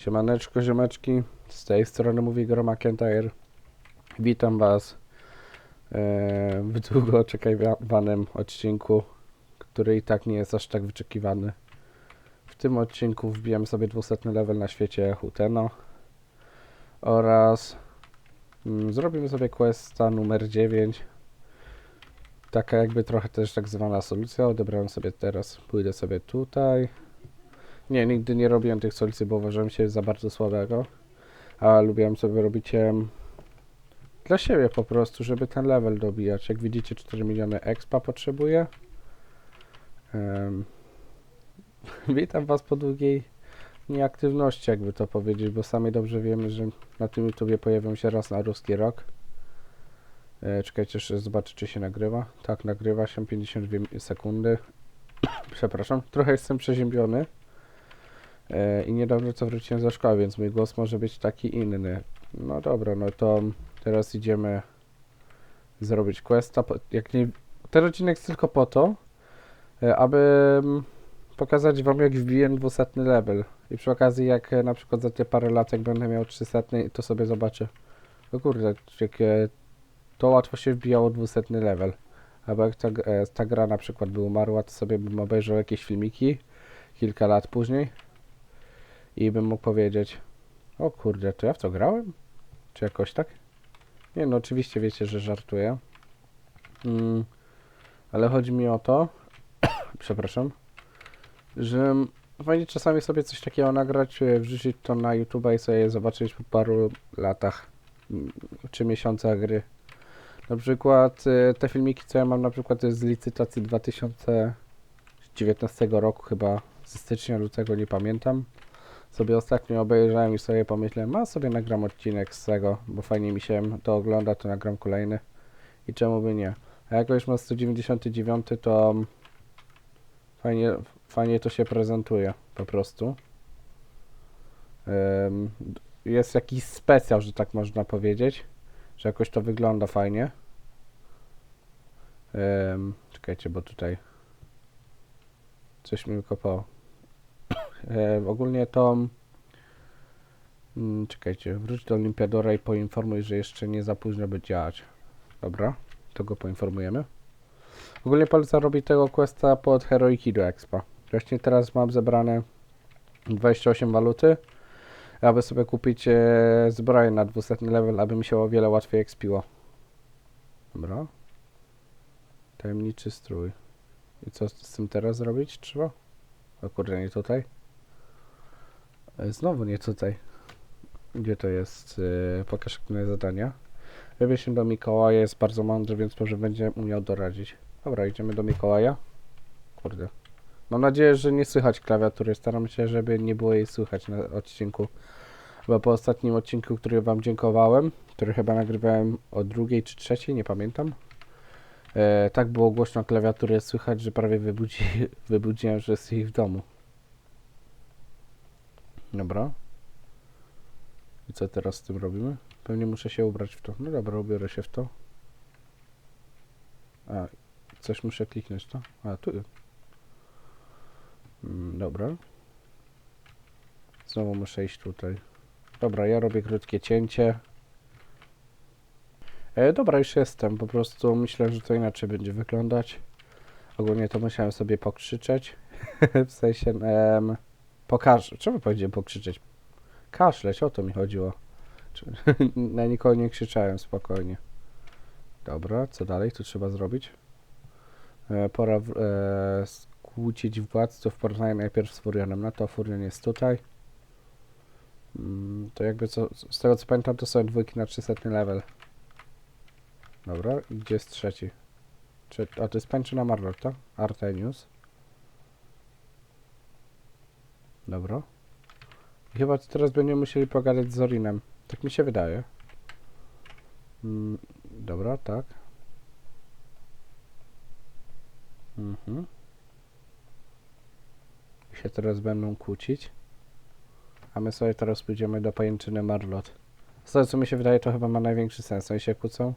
Siemaneczko, ziomeczki. Z tej strony mówi Gro McIntyre. Witam Was e, w długo oczekiwanym odcinku, który i tak nie jest aż tak wyczekiwany. W tym odcinku wbijam sobie 200 level na świecie Huteno oraz mm, zrobimy sobie questa numer 9. Taka jakby trochę też tak zwana solucja. Odebrałem sobie teraz, pójdę sobie tutaj. Nie, nigdy nie robiłem tych solucji, bo uważałem się za bardzo słabego. A lubiłem sobie robić em, dla siebie po prostu, żeby ten level dobijać. Jak widzicie, 4 miliony expa potrzebuję. Em, witam Was po długiej nieaktywności, jakby to powiedzieć, bo sami dobrze wiemy, że na tym YouTubie pojawią się raz na ruski rok. E, czekajcie, jeszcze zobaczę, czy się nagrywa. Tak, nagrywa się 52 sekundy. Przepraszam, trochę jestem przeziębiony. E, I niedawno co wróciłem ze szkoły, więc mój głos może być taki inny. No dobra, no to teraz idziemy zrobić questa. Jak nie, ten odcinek jest tylko po to, e, aby pokazać wam jak wbiłem 200 level. I przy okazji jak e, na przykład za te parę lat jak będę miał 300, to sobie zobaczę. O kurde, to łatwo się wbijało 200 level. Albo jak ta, ta gra na przykład by umarła, to sobie bym obejrzał jakieś filmiki kilka lat później i bym mógł powiedzieć o kurde, czy ja w to grałem? Czy jakoś tak? Nie no, oczywiście wiecie, że żartuję. Mm, ale chodzi mi o to, przepraszam, że fajnie czasami sobie coś takiego nagrać, e, wrzucić to na YouTube'a i sobie zobaczyć po paru latach mm, czy miesiącach gry. Na przykład e, te filmiki, co ja mam na przykład z licytacji 2019 roku chyba, ze stycznia, lutego, nie pamiętam sobie ostatnio obejrzałem i sobie pomyślałem, a sobie nagram odcinek z tego, bo fajnie mi się to ogląda, to nagram kolejny. I czemu by nie? A jako już ma 199, to fajnie, fajnie to się prezentuje po prostu. Jest jakiś specjal, że tak można powiedzieć, że jakoś to wygląda fajnie. Czekajcie, bo tutaj coś mi wykopało. E, ogólnie to. Mm, czekajcie, wróć do Olimpiadora i poinformuj, że jeszcze nie za późno by działać. Dobra, to go poinformujemy. Ogólnie polecam robić tego questa pod Heroiki do Expa. Właśnie teraz mam zebrane 28 waluty, aby sobie kupić e, zbroję na 200 level, aby mi się o wiele łatwiej expiło. Dobra. Tajemniczy strój. I co z tym teraz zrobić trzeba? O kurde, nie tutaj. E, Znowu nie tutaj. Gdzie to jest? E, Pokaż kolejne zadania. Wybierz się do Mikołaja, jest bardzo mądry, więc może będzie umiał doradzić. Dobra, idziemy do Mikołaja. Kurde. Mam nadzieję, że nie słychać klawiatury. Staram się, żeby nie było jej słychać na odcinku. Bo po ostatnim odcinku, który wam dziękowałem, który chyba nagrywałem o drugiej czy trzeciej, nie pamiętam. E, tak było głośno klawiatury słychać, że prawie wybudzi, wybudziłem, że jest ich w domu. Dobra. I co teraz z tym robimy? Pewnie muszę się ubrać w to. No dobra, ubiorę się w to. A, coś muszę kliknąć, to? A, tu. Mm, dobra. Znowu muszę iść tutaj. Dobra, ja robię krótkie cięcie. E, dobra, już jestem. Po prostu myślę, że to inaczej będzie wyglądać. Ogólnie to musiałem sobie pokrzyczeć. w sensie, em, pokaż. Czemu powiedziałem pokrzyczeć? Kaszleć, o to mi chodziło. Na nikogo nie krzyczałem, spokojnie. Dobra, co dalej? Tu trzeba zrobić? E, pora w, e, skłócić władców w porównaniu najpierw z Furionem. No to Furion jest tutaj. Mm, to jakby co, z tego co pamiętam, to są dwójki na 300 level. Dobra, gdzie jest trzeci? Czy, a to jest Pańczyna Marlot, to? Artenius. Dobra. I chyba teraz będziemy musieli pogadać z Orinem. Tak mi się wydaje. Mm, dobra, tak. Mhm. I się teraz będą kłócić. A my sobie teraz pójdziemy do pajęczyny Marlot. Z tego co mi się wydaje, to chyba ma największy sens. Oni się kłócą.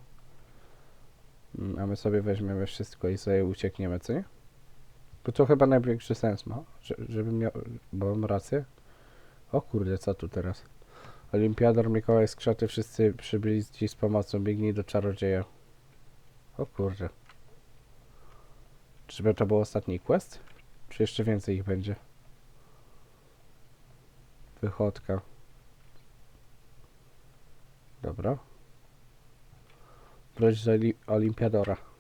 Mm, A my sobie weźmiemy wszystko i sobie uciekniemy, co nie? Bo to chyba największy sens ma, że, żeby miał, bo mam rację. O kurde, co tu teraz? Olimpiador, Mikołaj Skrzaty, wszyscy przybyli ci z pomocą, biegnij do czarodzieja. O kurde. Czyżby to był ostatni quest? Czy jeszcze więcej ich będzie? Wychodka. Dobra. Wróć do Oli- Olimpiadora.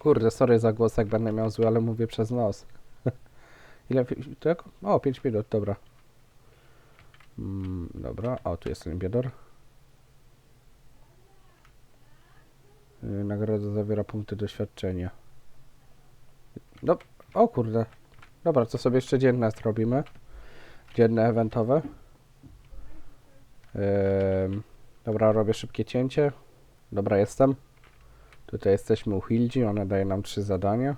Kurde, sorry za głos, jak będę miał zły, ale mówię przez nos. Ile? jak? O, 5 minut, dobra. Mm, dobra, o, tu jest Olimpiador. Yy, Nagroda zawiera punkty doświadczenia. No, o kurde. Dobra, to sobie jeszcze dzienne zrobimy. Dzienne eventowe. Ym, dobra, robię szybkie cięcie. Dobra, jestem. Tutaj jesteśmy u Hildzi, ona daje nam trzy zadania.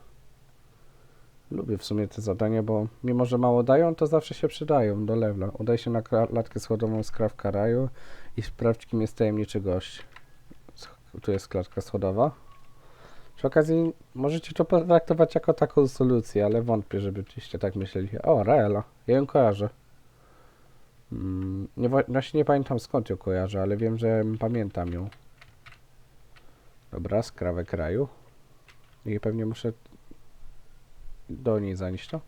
Lubię w sumie te zadania, bo mimo, że mało dają, to zawsze się przydają do levela. Udaj się na klatkę schodową z Krawka Raju i sprawdź, kim jest tajemniczy gość. Tu jest klatka schodowa. Przy okazji możecie to potraktować jako taką solucję, ale wątpię, żebyście tak myśleli. O, Raela. Ja ją kojarzę. Mm, nie, właśnie nie pamiętam skąd ją kojarzę, ale wiem, że pamiętam ją. Dobra, skrawę kraju. I pewnie muszę do niej zanieść to?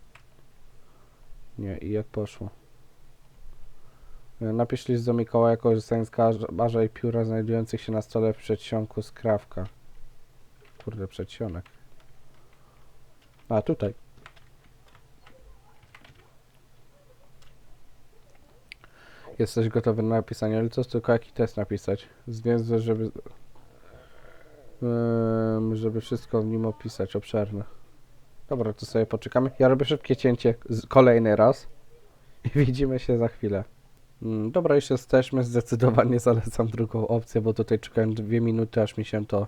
Nie, i jak poszło? Napisz list do Mikołaja korzystając z kabarza i pióra znajdujących się na stole w przedsionku skrawka. Kurde, przedsionek. A, tutaj. Jesteś gotowy na napisanie, co tylko jaki test napisać? Zwięzły, żeby... Żeby wszystko w nim opisać, obszerne. Dobra, to sobie poczekamy. Ja robię szybkie cięcie kolejny raz i widzimy się za chwilę. Mm, dobra, już jesteśmy. Zdecydowanie zalecam drugą opcję, bo tutaj czekałem dwie minuty, aż mi się to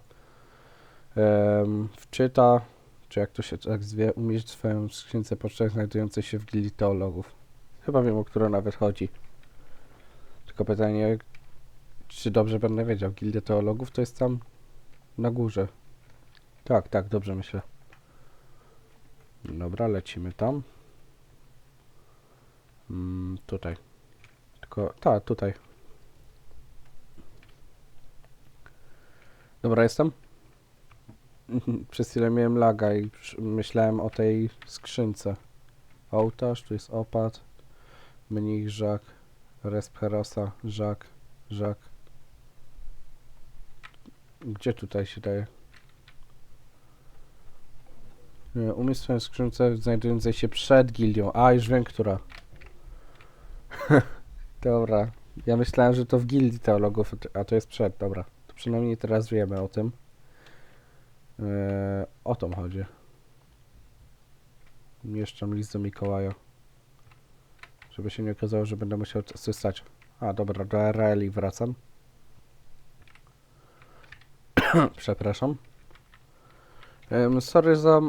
em, wczyta. Czy jak to się tak zwie, umieść swoją skrzynce pocztek znajdującej się w gildii teologów. Chyba wiem, o którą nawet chodzi. Tylko pytanie, czy dobrze będę wiedział. Gildia teologów to jest tam na górze. Tak, tak, dobrze myślę. Dobra, lecimy tam. Mm, tutaj. Tylko, tak, tutaj. Dobra, jestem. Przez chwilę miałem laga i myślałem o tej skrzynce. Ołtarz, tu jest opad. Mnich, żak. Resp Herosa, żak, żak. Gdzie tutaj się daje? Umieść swoją skrzynce znajdującej się przed gildią. A, już wiem, która. dobra. Ja myślałem, że to w gildii teologów, a to jest przed. Dobra. To przynajmniej teraz wiemy o tym. Eee, o to chodzi. Mieszczam list do Mikołaja. Żeby się nie okazało, że będę musiał sysać. A, dobra, do RL wracam. Przepraszam. Em, sorry za,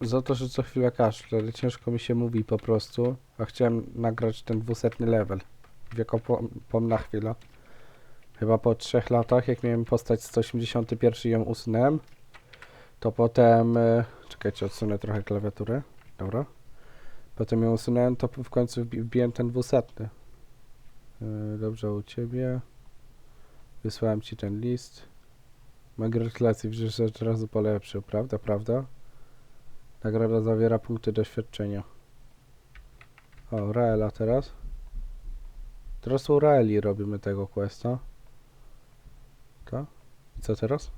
za to, że co chwilę kaszlę, ale ciężko mi się mówi po prostu. A chciałem nagrać ten dwusetny level. Wiekopomna chwila. Chyba po trzech latach, jak miałem postać 181 i ją usunąłem, to potem... E, czekajcie, odsunę trochę klawiaturę. Dobra. Potem ją usunąłem, to w końcu wbi- wbiłem ten dwusetny. E, dobrze u ciebie. Wysłałem ci ten list. Ma gratulacje, widzisz, że od razu polepszył, prawda, prawda? Nagroda zawiera punkty doświadczenia. O, Raela teraz. Teraz u Raeli robimy tego questa. Tak? Co teraz?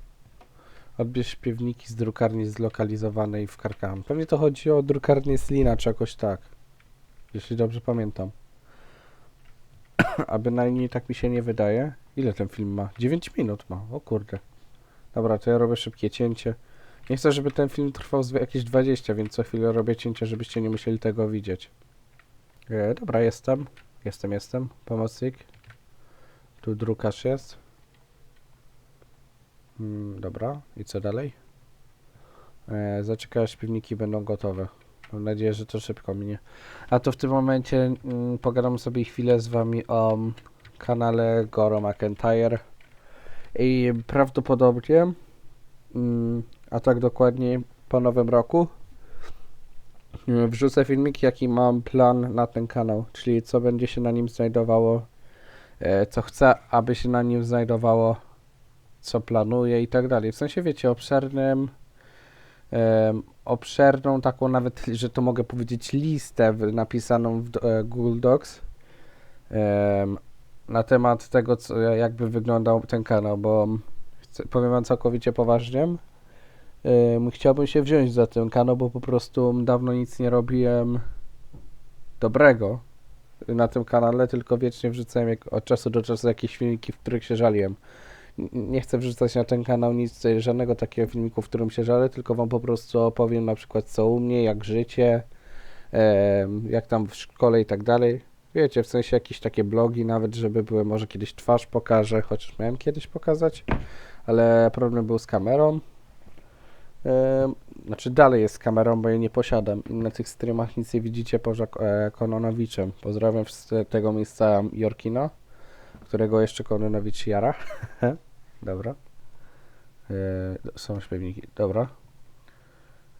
Odbierz śpiewniki z drukarni zlokalizowanej w Karkam. Pewnie to chodzi o drukarnię Slina, czy jakoś tak. Jeśli dobrze pamiętam. A bynajmniej tak mi się nie wydaje. Ile ten film ma? 9 minut ma. O kurde. Dobra, to ja robię szybkie cięcie. Nie chcę, żeby ten film trwał jakieś 20, więc co chwilę robię cięcie, żebyście nie musieli tego widzieć. E, dobra, jestem. Jestem, jestem. Pomocnik. Tu drukarz jest. Mm, dobra, i co dalej? E, zaczekaj, aż piwniki będą gotowe. Mam nadzieję, że to szybko minie. A to w tym momencie mm, pogadam sobie chwilę z wami o kanale Goro McIntyre. I prawdopodobnie, mm, a tak dokładnie po nowym roku, y, wrzucę filmik, jaki mam plan na ten kanał, czyli co będzie się na nim znajdowało, e, co chcę, aby się na nim znajdowało, co planuję i tak dalej. W sensie, wiecie, obszernym, obszerną taką nawet, że to mogę powiedzieć, listę napisaną w e, Google Docs na temat tego, co, jakby wyglądał ten kanał, bo chcę, powiem wam całkowicie poważnie, em, chciałbym się wziąć za ten kanał, bo po prostu dawno nic nie robiłem dobrego na tym kanale, tylko wiecznie wrzucałem jak, od czasu do czasu jakieś filmiki, w których się żaliłem. Nie chcę wrzucać na ten kanał nic, e, żadnego takiego filmiku, w którym się żalę, tylko wam po prostu opowiem na przykład co u mnie, jak życie, jak tam w szkole i tak dalej. Wiecie, w sensie jakieś takie blogi nawet, żeby były, może kiedyś twarz pokażę, chociaż miałem kiedyś pokazać, ale problem był z kamerą. Em, Znaczy dalej jest z kamerą, bo jej nie posiadam na tych streamach nic nie widzicie poza e, Kononowiczem. Pozdrawiam z tego miejsca Jorkina, którego jeszcze Kononowicz jara. Dobra. E, są śpiewniki. Dobra.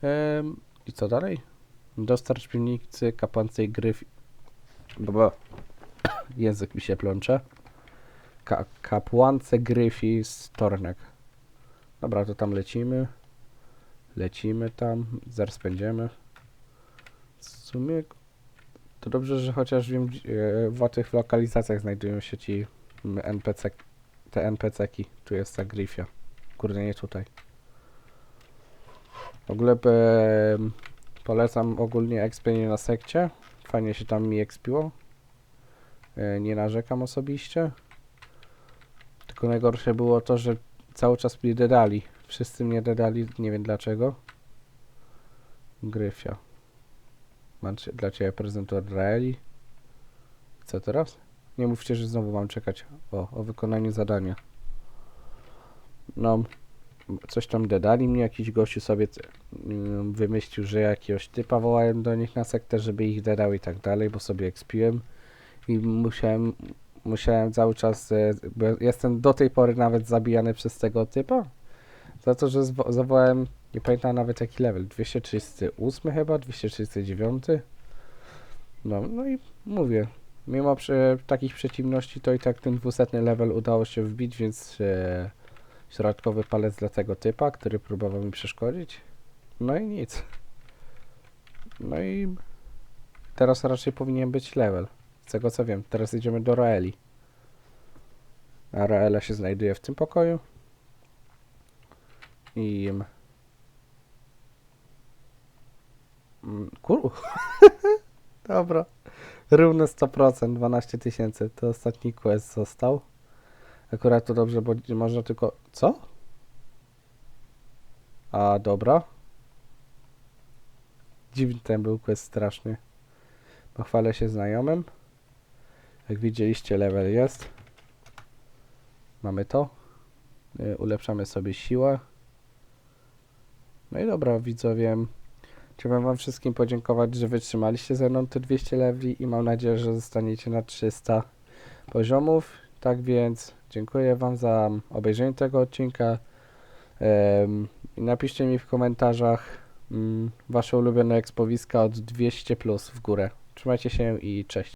Em, I co dalej? Dostarcz piwnicy kapłancej gryf... Bo język mi się plącze. Ka kapłance gryfi z Tornek. Dobra, to tam lecimy. Lecimy tam, zaraz będziemy. W sumie to dobrze, że chociaż wiem, e, w łatwych lokalizacjach znajdują się ci NPC, te NPC-ki. Tu jest ta Gryfia. Kurde, nie tutaj. W ogóle polecam ogólnie expienie na sekcie. Fajnie się tam mi expiło. E, nie narzekam osobiście. Tylko najgorsze było to, że cały czas mnie dedali. Wszyscy mnie dedali, nie wiem dlaczego. Gryfia. Mam dla Ciebie prezent od Raeli. Co teraz? Nie mówcie, że znowu mam czekać o, o wykonaniu zadania. No, coś tam dedali mnie, jakiś gościu sobie mm, wymyślił, że jakiegoś typa wołałem do nich na sektę, żeby ich dedał i tak dalej, bo sobie ekspiłem i musiałem, musiałem cały czas, e, jestem do tej pory nawet zabijany przez tego typa, za to, że zawołałem, nie pamiętam nawet jaki level, 238 chyba, 239. No, no i mówię, mimo przy, takich przeciwności, to i tak ten 200 level udało się wbić, więc e, środkowy palec dla tego typa, który próbował mi przeszkodzić. No i nic. No i teraz raczej powinien być level. Z tego co wiem, teraz idziemy do Raeli. A Raela się znajduje w tym pokoju. I... Mm, Kur... Dobra. Równe 100%, 12 tysięcy. To ostatni quest został. Akurat to dobrze, bo można tylko... Co? A, dobra. Dziwny ten był quest strasznie. Pochwalę się znajomym. Jak widzieliście, level jest. Mamy to. Y, Ulepszamy sobie siłę. No i dobra, widzowie. Chciałbym wam wszystkim podziękować, że wytrzymaliście ze mną te 200 leveli i mam nadzieję, że zostaniecie na 300 poziomów. Tak więc dziękuję wam za obejrzenie tego odcinka. Napiszcie mi w komentarzach mm, wasze ulubione ekspowiska od 200 plus w górę. Trzymajcie się i cześć.